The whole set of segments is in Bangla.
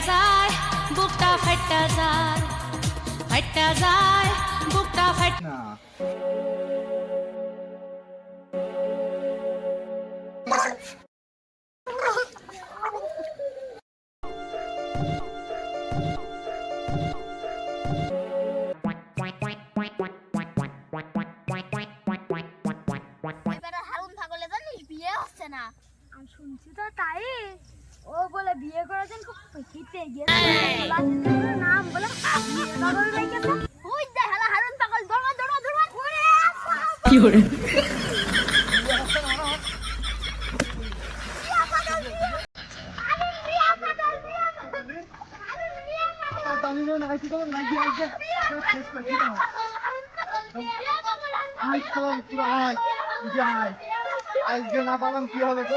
যায় বুকটা ফাইটা যায় ফাইটা যায় বুকটা ফাইটা দৌড়া ঘুরে আজকে না পালাম কি হবে তো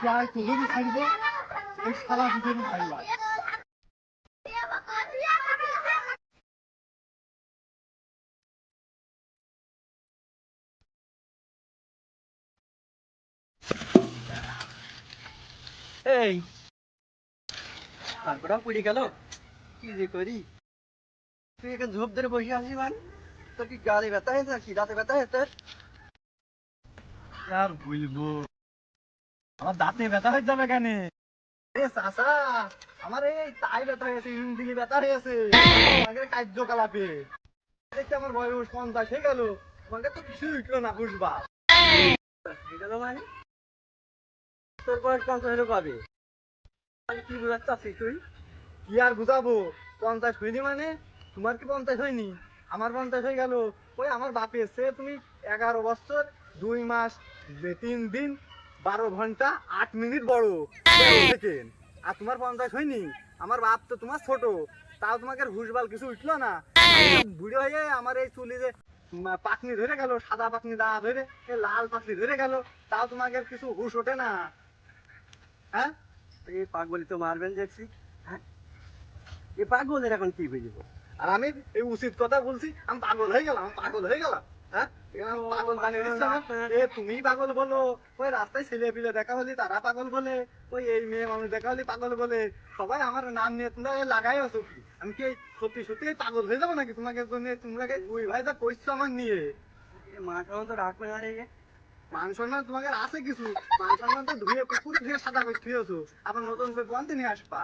প্রায় তোদেরই থাকব এই শালা দুজনই থাকবা এই গেল। কি যে করি? তুই এখানে ঝোপ ধরে বসে আছিস মানে? তোর কি গাড়ি ব্যথা হয়েছে নাকি? দাঁতে ব্যথা হয়েছে? আর বলব। আমার দাঁতে ব্যথা হয়ে যাবে কেন? এ চাচা, আমার এই তাই ব্যথা হয়েছে ইউন দিকে ব্যথা হয়েছে আমাকে কার্যকলাপে। দেখতে আমার বয়স পঞ্চাশ, হয়ে গেল। তোমাকে তো কিছু উঠল না, বুঝবা। মানে? তোর বয়স পঞ্চাশ হলো কবে? কি বোঝাতে চাচ্ছিস তুই? কি আর বুঝাবো? পঞ্চাশ হয়নি মানে? তোমার কি পঞ্চাশ হয়নি? আমার পঞ্চাশ হয়ে গেল। ওই আমার বাপের সে তুমি এগারো বছর, দুই মাস, তিন দিন বারো ঘণ্টা আট মিনিট বড়। সেকেন্ড আর তোমার পঞ্চাশ হয়নি, আমার বাপ তো তোমার ছোট, তাও তোমাকে হুশবাল কিছু উঠল না। বুড়ো হয়ে আমার এই চুলি যে পাকনি ধরে গেল, সাদা পাকনি দা ধরে লাল পাকনি ধরে গেল, তাও তোমাকে কিছু হুশ ওঠে না। হ্যাঁ? এই পাগলি তো মারবেন দেখছি। হ্যাঁ? এই পাগলের এখন কি বুঝব আর আমি এই উচিত কথা বলছি, আমি পাগল হয়ে গেলাম পাগল হয়ে গেলাম। হ্যাঁ? তুমি পাগল বলো। ওই রাস্তায় ছেলে পিলে দেখা হলি তারা পাগল বলে। ওই এই মেয়ে মানুষ দেখা হলি পাগল বলে। সবাই আমার নাম নিয়ে তোমরা লাগাই আছো কি? আমি কি সত্যি সত্যি পাগল হয়ে যাব নাকি তোমাকে ওই ভাই যা কইছো আমার নিয়ে? মাছ তো রাখবে না রে মান সম্মান তোমাকে আছে কিছু? মান সম্মান তো ধুয়ে সাদা করে ধুয়েছো আবার নতুন করে কোয়ান্তে নিয়ে আসবা।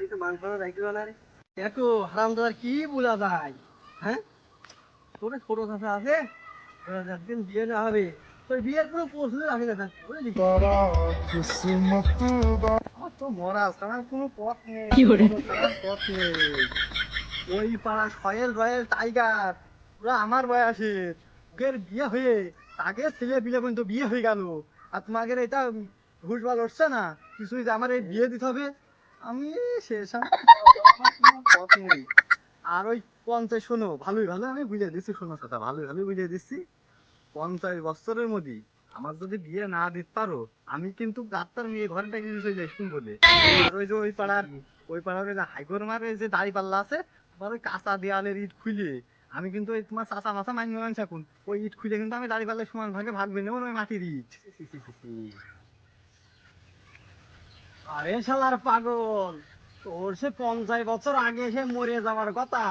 এই তো মাংস রাখবে না রে। দেখো হারাম দাদার কি বোঝা যায়? হ্যাঁ? তোর ছোট চাষা আছে? একদিন বিয়ে না হবে। তোর বিয়ের কোনো প্রশ্ন রাখে না বুঝলি? আমার তো মরা ছাড়ার কোনো পথ নেই। পথ নেই। ওই পাড়া সয়েল রয়েল টাইগার পুরা আমার বয়সের। ওদের বিয়ে হয়ে তাকে ছেলে বিলে পর্যন্ত বিয়ে হয়ে গেল। আর তোমাদের এটা ঘুষবাল উঠছে না। কিছুই আমার এই বিয়ে দিতে হবে আমি শেষ পথ নেই। আর ওই পঞ্চাশ শোনো ভালোই ভালো আমি বুঝিয়ে দিচ্ছি শোনো কথা ভালোই ভালোই বুঝিয়ে দিচ্ছি। পঞ্চাশ বছরের মধ্যে আমার যদি বিয়ে না দিতে পারো আমি কিন্তু ডাক্তার মেয়ে ঘরটা কিছু চলে যাই বলে আর ওই যে ওই পাড়ার ওই পাড়ার ওই যে হাইগোর মারে যে দাড়ি পাল্লা আছে ওই কাঁচা দেয়ালের ইট খুলে আমি কিন্তু ওই তোমার চাচা মাথা মাইন মান থাকুন ওই ইট খুলে কিন্তু আমি দাড়ি পাল্লার সমান ভাগে ভাগ বেনে ওই মাটির ইট। আরে শালার পাগল! তোর সে পঞ্চাশ বছর আগে সে মরে যাওয়ার কথা।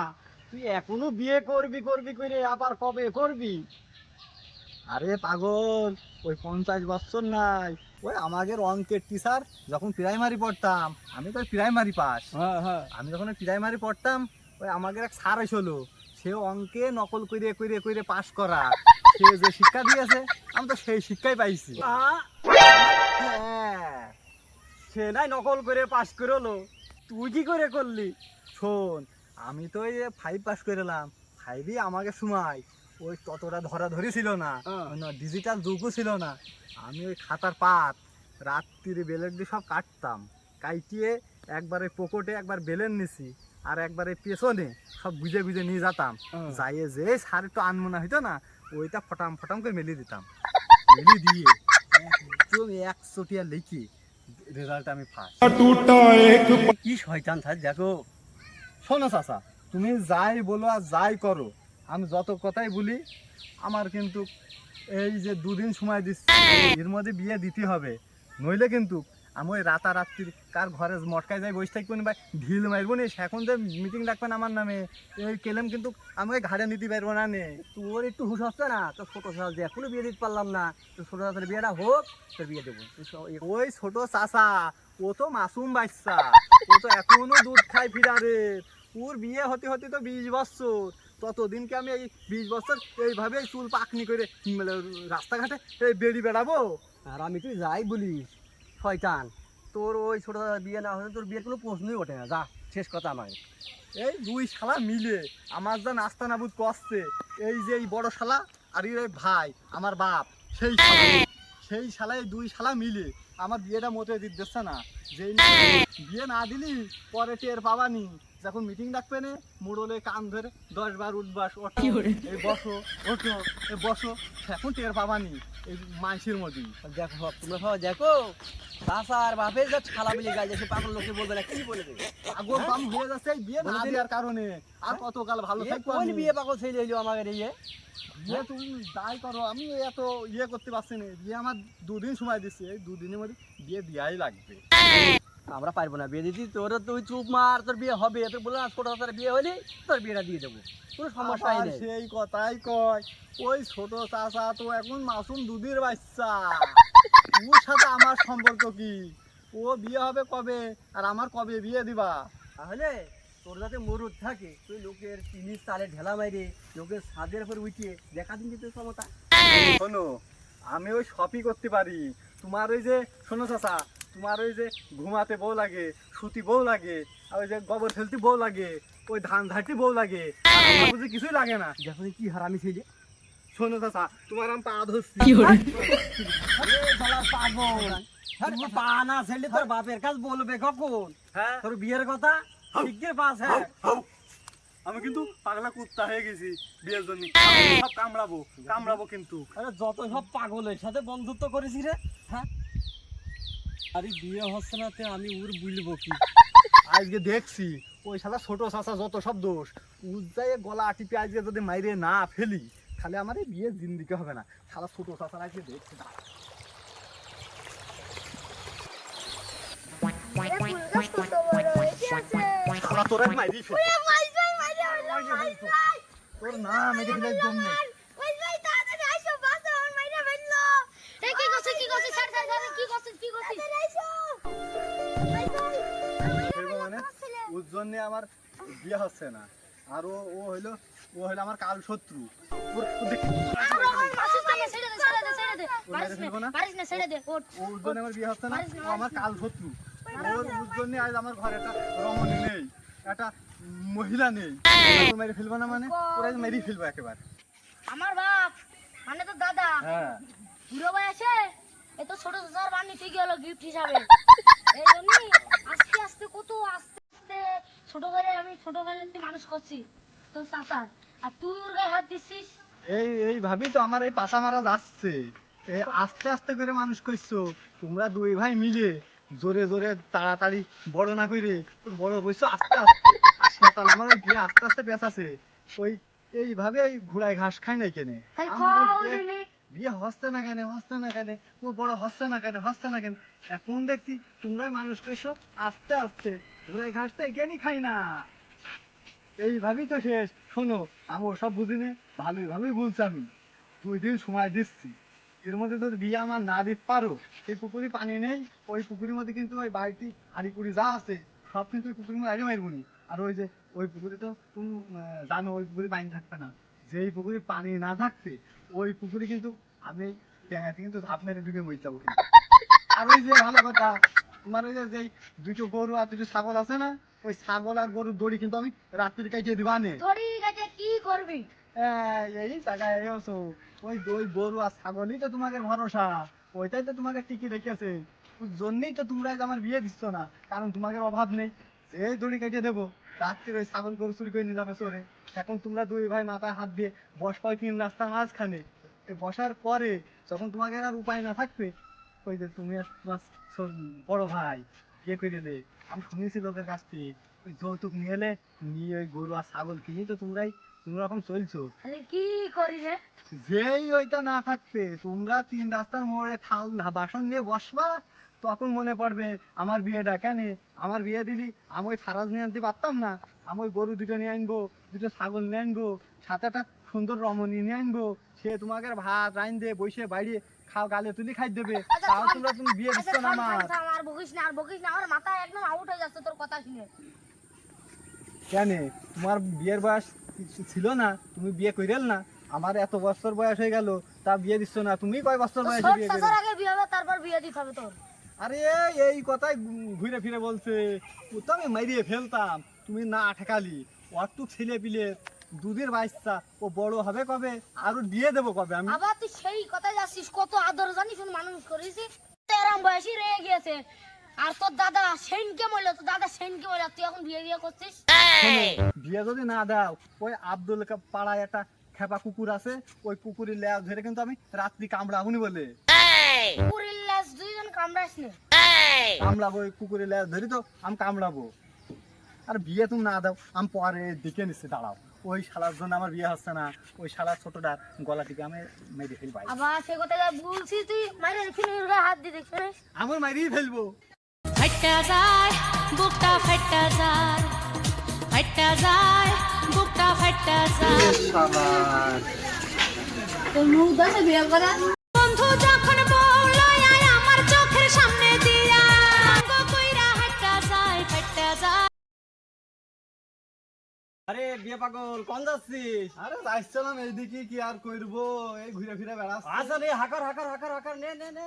তুই এখনও বিয়ে করবি করবি করে আবার কবে করবি? আরে পাগল ওই পঞ্চাশ বছর নাই। ওই আমাদের অঙ্কের টিচার যখন প্রাইমারি পড়তাম আমি তো প্রাইমারি পাস হ্যাঁ হ্যাঁ। আমি যখন প্রাইমারি পড়তাম ওই আমাদের এক স্যার হলো সে অঙ্কে নকল করে করে করে পাস করা। সে যে শিক্ষা দিয়েছে আমি তো সেই শিক্ষাই পাইছি। হ্যাঁ। সে নাই নকল করে পাস করল তুই কি করে করলি? শোন আমি তো এই ফাইভ পাস করলাম ফাইভই আমাকে সময়। ওই ততটা ধরাধরি ছিল না হ্যাঁ। ডিজিটাল যুগও ছিল না। আমি ওই খাতার পাত রাত্রিরে বেলের দিয়ে সব কাটতাম। কাইটিয়ে একবারে পকেটে একবার বেলের নিছি আর একবারে পেছনে সব বুঝে বুঝে নিয়ে যেতাম। হ্যাঁ। যাইয়ে যে সার একটু আনমনা হইতো না ওইটা ফটাম ফটাম করে মেলি দিতাম। মেলি দিয়ে একদম একশোটিয়া লিখি। রেজাল্ট আমি ফার্স্ট কি শয়তান থাক দেখো। শোনো চাচা তুমি যাই বলো আর যাই করো। আমি যত কথাই বলি আমার কিন্তু এই যে দুদিন সময় দিচ্ছি এর মধ্যে বিয়ে দিতে হবে। নইলে কিন্তু আমি ওই কার ঘরে মটকায় যাই, বসে থাকব না ভাই, ঢিল মারবো না, এখন যে মিটিং ডাকবেন আমার নামে, এই কেলেম কিন্তু আমি ওই ঘাড়ে নিতে পারব না নে। তোর একটু হুশ হচ্ছে না? তোর ছোট সাল দিয়ে এখনও বিয়ে দিতে পারলাম না। তোর ছোট সালের বিয়েটা হোক, তোর বিয়ে দেবো। ওই ছোট চাচা, ও তো মাসুম বাচ্চা, ও তো এখনও দুধ খায় ফিরারে ওর বিয়ে হতে হতে তো বিশ বছর। ততদিনকে আমি এই বিশ বছর এইভাবে চুল পাকনি করে রাস্তাঘাটে এই বেড়ি বেড়াবো? আর আমি তুই যাই বলিস। শয়তান। তোর ওই ছোট বিয়ে না হলে তোর বিয়ের কোনো প্রশ্নই ওঠে না, যা, শেষ কথা আমার এই দুই শালা মিলে আমার যা নাস্তা নাবুদ করছে, এই যে এই বড় শালা আর এই ভাই, আমার বাপ, সেই সেই শালায় দুই শালা মিলে আমার বিয়েটা মতো দিতেছে না। যে বিয়ে না দিলি, পরে টের পাবানি। যখন মিটিং ডাকবে নে মুড়লে কান ধরে দশ বার উঠবাস ওঠো এই বসো ওঠো এই বসো এখন টের পাবানি এই মাইসের মধ্যে দেখো সব তোমরা সবাই দেখো আর বাপের যা ছালা বলে গাছ সে পাগল লোকে বলবে না কি বলে দেবে পাগল পাম হয়ে যাচ্ছে এই বিয়ে না দেওয়ার কারণে। আর কতকাল ভালো থাকব কোন আমি। বিয়ে পাগল ছেলে এলো আমাদের ইয়ে বিয়ে তুমি যাই করো আমি এত ইয়ে করতে পারছি না। বিয়ে আমার দুদিন সময় দিচ্ছে এই দুদিনের মধ্যে বিয়ে দেওয়াই লাগবে। আমরা পারব না বিয়ে দিদি তোর তুই চুপ মার তোর বিয়ে হবে তোর বলে না ছোট হাতের বিয়ে হলে তোর বিয়েটা দিয়ে দেবো। কোনো সমস্যাই আবার নেই। সেই কথাই কয় ওই ছোট চাচা তো এখন মাসুম দুধের বাচ্চা। ওর সাথে আমার সম্পর্ক কি? ও বিয়ে হবে কবে? আর আমার কবে বিয়ে দিবা? তাহলে তোর যাতে মরুদ থাকে তুই লোকের চিনির চালে ঢেলা মাইরে লোকের ছাদের উপর উঠিয়ে দেখা দিন তোর ক্ষমতা। শোনো আমি ওই শপই করতে পারি। তোমার ওই যে শোনো চাচা তোমার ওই যে ঘুমাতে বউ লাগে সুতি বউ লাগে আর ওই যে গোবর ফেলতে বউ লাগে ওই ধান ঝাড়তে বউ লাগে। বুঝি কিছুই লাগে না। দেখো কি হারামি ছেলে শোনো চাচা তোমার আমি পা ধরছি। পা না ছেলে তোর বাপের কাজ বলবে কখন? হ্যাঁ। তোর বিয়ের কথা শিগগির পাস হ্যাঁ। আমি কিন্তু পাগলা কুত্তা হয়ে গেছি বিয়ের জন্য। সব কামড়াবো কামড়াবো কিন্তু। আরে যত সব পাগলের সাথে বন্ধুত্ব করেছি রে। আরে বিয়ে হচ্ছে না তে আমি উর বুলবো কি? আজকে দেখছি ওই শালা ছোট চাচা যত সব দোষ উজ্জায়ে গলা টিপে আজকে যদি মাইরে না ফেলি তাহলে আমার এই বিয়ে জিন্দিকে হবে না। শালা ছোট চাচা আজকে দেখছি শালা তোরা মাইরি ফেল। নাম এটা জম নেই মাই যাই তাড়াতাড়ি আইসো বাসা আমার মাইরা ফেলল এই কি করছিস কি করছিস ছাড় ছাড় ছাড় কি করছিস কি করছিস তাড়াতাড়ি আইসো মাই যাই ফেলব মানে ওর জন্য আমার বিয়ে হচ্ছে না। আর ও ও হইল ও হইল আমার কাল শত্রু। ওর মেরে জন্য আমার বিয়ে হচ্ছে না ও আমার কাল শত্রু। ওর জন্য আজ আমার ঘরে একটা রমণী নেই একটা মহিলা নেই। মেরে ফেলব না মানে? ওরা মেরেই ফেলব একেবারে। আমার বাপ মানে তো দাদা। হ্যাঁ। বুড়ো বয়সে এ তো ছোট চাচার বানি গেল গিফট হিসাবে। এই জন্যই আস্তে আস্তে কত আস্তে আস্তে ছোট করে আমি ছোট করে মানুষ করছি। তোর চাচার আর তুই ওর গায়ে হাত দিচ্ছিস? এই এই ভাবি তো আমার এই পাশা মারা যাচ্ছে। এই আস্তে আস্তে করে মানুষ করছ। তোমরা দুই ভাই মিলে জোরে জোরে তাড়াতাড়ি বড় না করে বড় করছ আস্তে আস্তে। আমার বিয়ে আস্তে আস্তে পেঁচাছে। ওই এইভাবে ওই ঘোড়ায় ঘাস খায় নাই কেনে? বিয়ে- হচ্ছে না কেন, হচ্ছে না কেন ও বড় হচ্ছে না কেন, হচ্ছে না কেন? এখন দেখছি তোমরাই মানুষ করছ আস্তে আস্তে। ঘোড়ায় ঘাস তো এখানেই খাই না। এইভাবেই তো শেষ। শোনো, আমি ওসব বুঝিনি ভালোই ভালোই বলছি আমি। দুই দিন সময় দিচ্ছি। এর মধ্যে যদি বিয়ে আমার না দিতে পারো সেই পুকুরে পানি নেই, ওই পুকুরের মধ্যে কিন্তু ওই বাড়িটি হাড়ি কুড়ি যা আছে, সব কিন্তু ওই পুকুরের মধ্যে আগে মারবনি আর ওই যে, ওই পুকুরে তো তুমি জানো, ওই পুকুরে পানি থাকবে না। যেই পুকুরে পানি না থাকবে ওই পুকুরে কিন্তু আমি ট্যাঙাতে কিন্তু ধাপ মেরে ঢুকে মরে যাব আর ওই যে ভালো কথা তোমার ওই যে যেই দুটো গরু আর দুটো ছাগল আছে না ওই ছাগল আর গরুর দড়ি কিন্তু আমি রাত্রি কাটিয়ে দিবা নে। ধরি গাছে কি করবি? হ্যাঁ, এই জায়গায় এসো ওই ওই গরু আর ছাগলই তো তোমাকে ভরসা ওইটাই তো তোমাকে টিকি রেখেছে। জন্যই তো তোমরা আমার বিয়ে দিচ্ছ না কারণ তোমাকে অভাব নেই। এই দড়ি কেটে দেবো। রাত্রে ওই ছাগল গরু চুরি করে নিয়ে যাবে চোরে এখন তোমরা দুই ভাই মাথায় হাত দিয়ে বস তিন রাস্তার মাঝখানে। বসার পরে যখন তোমাকে আর উপায় না থাকবে ওই যে তুমি আর তোমার বড় ভাই বিয়ে করে দে। আমি শুনেছি লোকের কাছ থেকে ওই যৌতুক নিয়ে এলে নিয়ে ওই গরু আর ছাগল কিনে তো তোমরাই তোমরা এখন চলছো কি করি রে? যেই ওইটা না থাকবে তোমরা তিন রাস্তার মোড়ে থাল না বাসন নিয়ে বসবা তখন মনে পড়বে আমার বিয়েটা কেন? আমার বিয়ে দিলি? আমি ওই ফারাজ নিয়ে আনতে পারতাম না। আমি ওই গরু দুটো নিয়ে আনব দুটো ছাগল নিয়ে আনব সাথে একটা সুন্দর রমণী নিয়ে আনব। সে তোমাকে ভাত রাইন দিয়ে বসে বাইরে খাও গালে তুলি খাই দেবে। তাও তোমরা তুমি বিয়ে দিচ্ছ আচ্ছা না আমার। আর বকিস না আর বকিস না আমার মাথা একদম আউট হয়ে যাচ্ছে তোর কথা শুনে। কেন? তোমার বিয়ের বয়স ছিল না তুমি বিয়ে কইরেল না। আমার এত বছর বয়স হয়ে গেল তা বিয়ে দিচ্ছ না। তুমি কয় বছর বয়সে বিয়ে আগে বিয়ে হবে তারপর বিয়ে দিতে হবে তোর। আরে এই- কথাই ঘুরে ফিরে বলছে। তো আমি মারিয়ে ফেলতাম তুমি না ঠেকালি। অটুক ছেলে পিলে দুধের বাচ্চা ও বড় হবে কবে? আর বিয়ে দেবো কবে আমি? আবার তুই সেই কথা যাচ্ছিস কত আদর জানিস মানুষ করেছি? এরম বয়সী রয়ে গিয়েছে। আর তোর দাদা সেনকে মরলো তোর দাদা সেনকে মরলো তুই এখন বিয়ে বিয়ে করছিস? বিয়ে যদি না দাও ওই আব্দুল কা- পাড়ায় একটা খেপা কুকুর আছে ওই কুকুরের লেয়া ধরে কিন্তু আমি রাত্রি কামড়াহুনি বলে। পুরীর লাশ দুইজন কামড়াস নে কামড়াবো ওই কুকুরের লেয়া ধরি তো আমি কামড়াবো। আর বিয়ে তুমি না দাও আমি পরে দেখে নিচ্ছি দাঁড়াও। ওই শালার জন্য আমার বিয়ে হচ্ছে না ওই শালার ছোটটার গলা টিকে আমি মেরে ফেলবাই আবার সে কথা যা বলছিস তুই মাইরে হাত দিয়ে দেখছিস। আমি মারিয়ে ফেলব। ফাইটা যায় বুকটা ফাইটা যায়। ফাইটা যায় বুকটা ফাইটা যায়। মুখ দাসে বিয়ে করা বন্ধু যখন আরে বিয়ে পাগল কোন যাচ্ছিস? আরে যাচ্ছিলাম এইদিকে কি আর করব? এই ঘুরে ফিরে বেড়াচ্ছি। আচ্ছা হাকার হাকার হাকার হাকার নে নে নে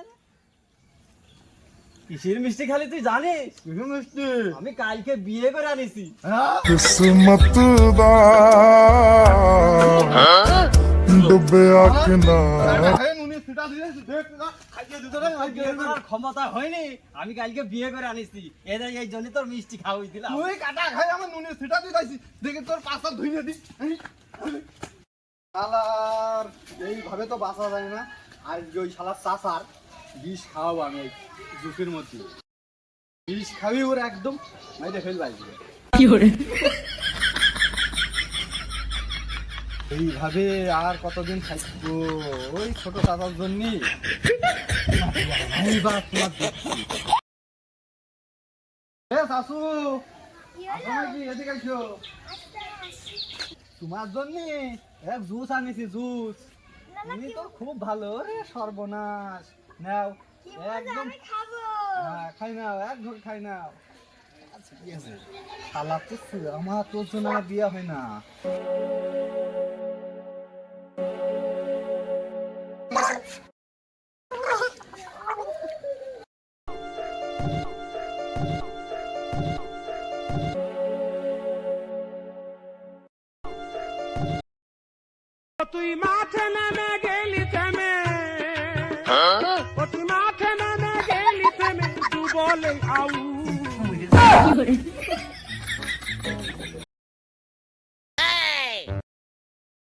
কিসের মিষ্টি খালি তুই জানিস? কিসের মিষ্টি? আমি কালকে বিয়ে করে আনিছি। হ্যাঁ? কিসমত দা। হ্যাঁ? ডুবে আখনা হ্যাঁ, ক্ষমতা হয়নি আমি কালকে বিয়ে করে আনিছি। যে এই জন্য তোর মিষ্টি খাওয়াই দিলাম। তুই কাটা খাই আমার নুনি ফিটা দিয়ে দিয়েছি দেখে তোর পাশা ধুইয়ে দি শালার এইভাবে তো বাঁচা যায় না। আজকে ওই শালার চাষার বিষ খাওয়াবো আমি এই জুসের মধ্যে। বিষ খাবি ওর একদম। মাইরে ফেলবে আজকে এইভাবে আর কতদিন থাকব? ওই ছোট চাচার জন্যই শাশু তোমার জন্য এক জুস আনিছি জুস। তুমি তো খুব ভালো রে সর্বনাশ। নাও একদম হ্যাঁ, খাই নাও এক ঘর খাই নাও। আচ্ছা শালা তো আমার তোর জন্য বিয়ে হয় না।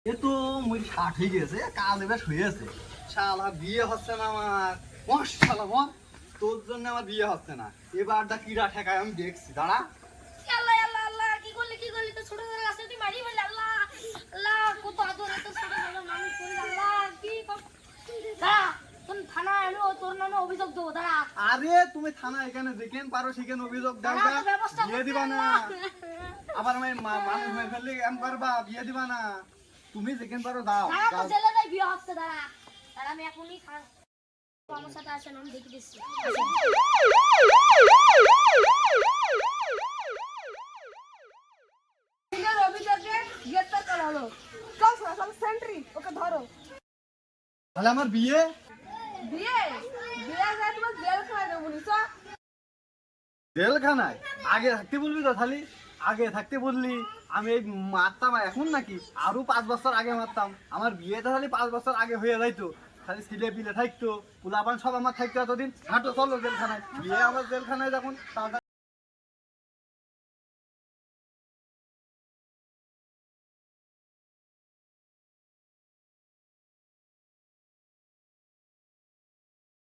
এ মুই ষাট হয়ে গেছে কাল এবার হয়েছে শালা বিয়ে হচ্ছে না আমার। মশ শালা মশ তোর জন্য আমার বিয়ে হচ্ছে না। এবারটা কিরা ঠেকায়, আমি দেখছি, দাঁড়া। আল্লাহ আল্লাহ আল্লাহ, কি করলি কি করলি? ছোট ছোট মারি ফেললি, আল্লাহ আল্লাহ, কত আদর এত ছোট মানুষ করলি আল্লাহ, কি কর- দাঁড়া। থানায় আমি তোর নামে অভিযোগ দেবো দাঁড়া। আরে তুমি থানা এখানে যেখানে পারো সেখানে অভিযোগ দাও দাঁড়া, গা। তোর ব্যবস্থা বিয়ে করতে দিবা না। আবার আমি মানুষ হয়ে ফেললে এম করবা বিয়ে দিবা না। তুমি যেখানে পারো দাও। দাঁড়া তো বিয়ে হচ্ছে দাঁড়া। দাঁড়া আমি এখনই আমার সাথে আসেন আমি দেখে দিচ্ছি। গ্রেপ্তার করা হলো। চল সেন্ট্রি ওকে ধরো। তাহলে আমার বিয়ে? জেলখানায় আগে থাকতে বলবি তো খালি? আগে থাকতে বললি। আমি এই মারতাম এখন নাকি? আরও পাঁচ বছর আগে মারতাম। আমার বিয়েটা খালি পাঁচ বছর আগে হয়ে যাইতো। খালি ছিলে পিলে থাকতো। পোলাপান সব আমার থাকতো এতদিন। হাঁটো, চলো জেলখানায় বিয়ে আমার জেলখানায় যখন তাড়াতাড়ি